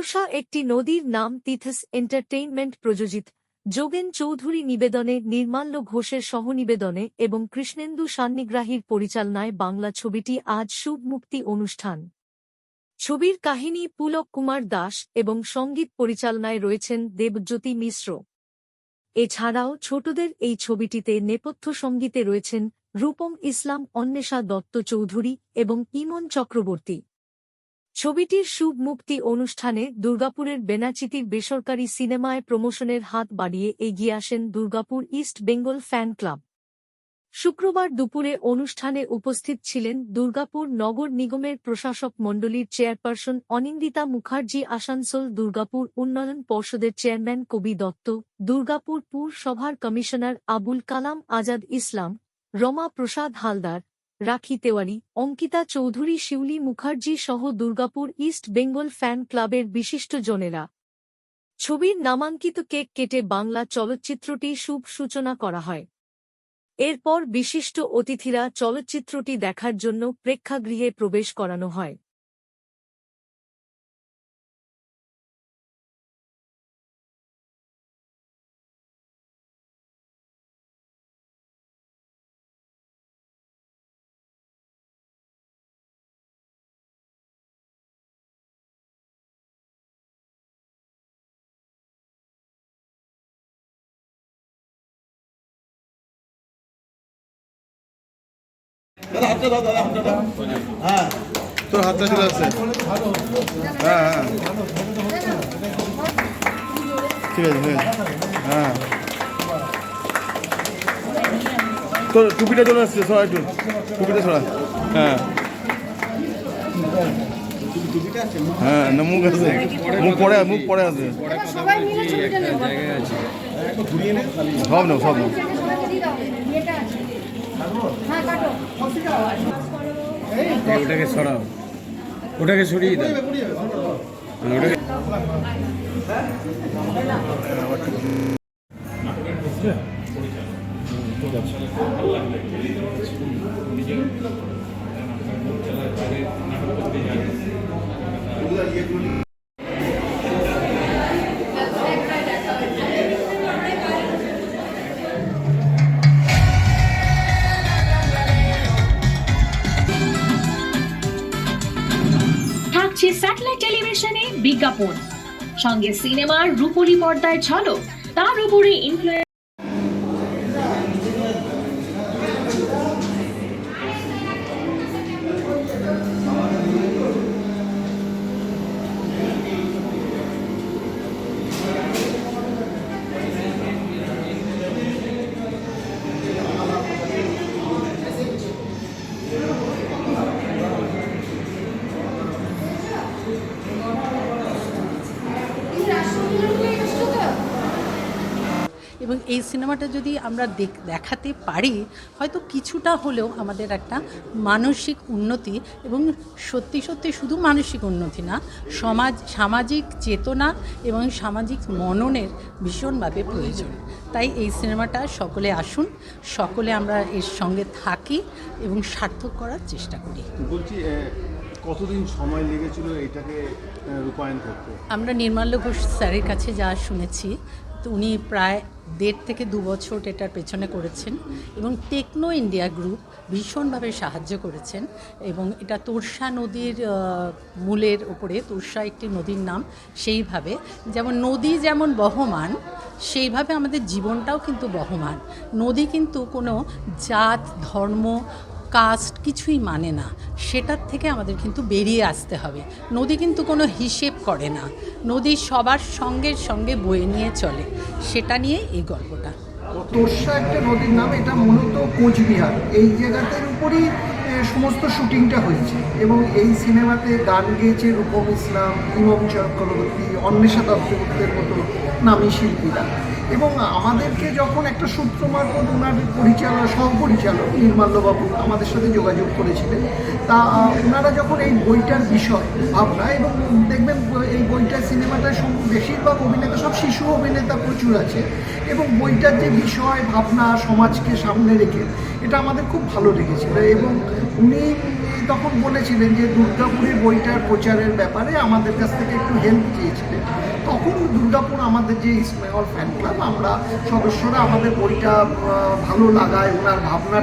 তোরসা একটি নদীর নাম তিথস এন্টারটেইনমেন্ট প্রযোজিত। যোগেন চৌধুরী নিবেদনে, নির্মাল্য ঘোষের সহনিবেদনে এবং কৃষ্ণেন্দু সান্নিগ্রাহীর পরিচালনায় বাংলা ছবিটি আজ শুভ মুক্তি অনুষ্ঠান। ছবির কাহিনী পুলক কুমার দাস এবং সংগীত পরিচালনায় রয়েছেন দেবজ্যোতি মিশ্র। এছাড়াও ছোটদের এই ছবিটিতে নেপথ্য সঙ্গীতে রয়েছেন রূপম ইসলাম, অন্বেষা দত্ত চৌধুরী এবং ইমন চক্রবর্তী। ছবিটির শুভ মুক্তি অনুষ্ঠানে দুর্গাপুরের বেনাচিতির বেসরকারি সিনেমায় প্রমোশনের হাত বাড়িয়ে এগিয়ে আসেন Durgapur East Bengal fan club. শুক্রবার দুপুরে অনুষ্ঠানে উপস্থিত ছিলেন দুর্গাপুর নগর নিগমের প্রশাসক মণ্ডলীর চেয়ারপারসন অনিন্দিতা মুখার্জি, আসানসোল দুর্গাপুর উন্নয়ন পর্ষদের চেয়ারম্যান কবি দত্ত, দুর্গাপুর পুরসভার কমিশনার আবুল কালাম আজাদ ইসলাম, রমা প্রসাদ হালদার রাখি তেওয়ারি, অঙ্কিতা চৌধুরী, শিউলি মুখার্জি সহ দুর্গাপুর ইস্ট বেঙ্গল ফ্যান ক্লাবের বিশিষ্ট জনেরা। ছবির নামাঙ্কিত কেক কেটে বাংলা চলচ্চিত্রটি শুভ সূচনা করা হয়। এরপর বিশিষ্ট অতিথিরা চলচ্চিত্রটি দেখার জন্য প্রেক্ষাগৃহে প্রবেশ করানো হয়। হ্যাঁ তোর হাতটা চলে আসছে হ্যাঁ হ্যাঁ। ঠিক আছে হয়ে। তোর টুপিটা চলে আসছে সরা একটু। টুপিটা সরা। হ্যাঁ। হ্যাঁ না মুখ আছে। মুখ পরে মুখ পরে আছে। সবাই সব নাও সব নাও ওটাকে সরাও। ওটাকে সরিয়ে দাও। হ্যাঁ, থাকছে স্যাটেলাইট টেলিভিশনে বিজ্ঞাপন। সঙ্গে সিনেমার রূপলি পর্দায় ঝলক তার উপরে ইনফ্লুয়েন্স এবং এই সিনেমাটা যদি আমরা দেখাতে পারি হয়তো কিছুটা হলেও আমাদের একটা মানসিক উন্নতি এবং সত্যি সত্যি শুধু মানসিক উন্নতি না সমাজ সামাজিক চেতনা এবং সামাজিক মননের ভীষণভাবে প্রয়োজন। তাই এই সিনেমাটা সকলে আসুন সকলে আমরা এর সঙ্গে থাকি এবং সার্থক করার চেষ্টা করি। বলছি কতদিন সময় লেগেছিল এটাকে রূপায়ণ করতে? আমরা নির্মাল্য ঘোষ স্যারের কাছে যা শুনেছি তো উনি প্রায় দেড় থেকে দু বছর এটার পেছনে করেছেন এবং টেকনো ইন্ডিয়া গ্রুপ ভীষণভাবে সাহায্য করেছেন এবং এটা তোরসা নদীর মূলের ওপরে তোরসা একটি নদীর নাম সেইভাবে। যেমন নদী যেমন বহমান, সেইভাবে আমাদের জীবনটাও কিন্তু বহমান। নদী কিন্তু কোনো জাত, ধর্ম কাস্ট কিছুই মানে না। সেটার থেকে আমাদের কিন্তু বেরিয়ে আসতে হবে। নদী কিন্তু কোনো হিসেব করে না। নদী সবার সঙ্গে সঙ্গে বয়ে নিয়ে চলে। সেটা নিয়ে এই গল্পটা। তোরসা একটা নদীর নাম, এটা মূলত কোচবিহার। এই জায়গাটার উপরই সমস্ত শুটিংটা হয়েছে এবং এই সিনেমাতে গান গেয়েছে রূপম ইসলাম, ইমম চক্রবর্তী, অন্বেষা দত্তগুপ্তের মতো নামী শিল্পীরা। এবং আমাদেরকে যখন একটা সূত্র মারফত ওনার পরিচালক, সহপরিচালক নির্মাল্যবাবু আমাদের সাথে যোগাযোগ করেছিলেন, তা, ওনারা যখন এই বইটার বিষয়, ভাবনা এবং দেখবেন এই বইটার সিনেমাটার সম- বেশিরভাগ অভিনেতা, সব শিশু অভিনেতা প্রচুর আছে এবং বইটার যে বিষয়, ভাবনা, সমাজকে সামনে রেখে এটা আমাদের খুব ভালো লেগেছিল এবং উনি তখন বলেছিলেন যে দুর্গাপুরের বইটার প্রচারের ব্যাপারে আমাদের কাছ থেকে একটু হেল্প চেয়েছিলেন। তখন দুর্গাপুর আমাদের যে ইসমাইল ফ্যান ক্লাব আমরা সদস্যরা আমাদের বইটা ভালো লাগায়, ওনার ভাবনা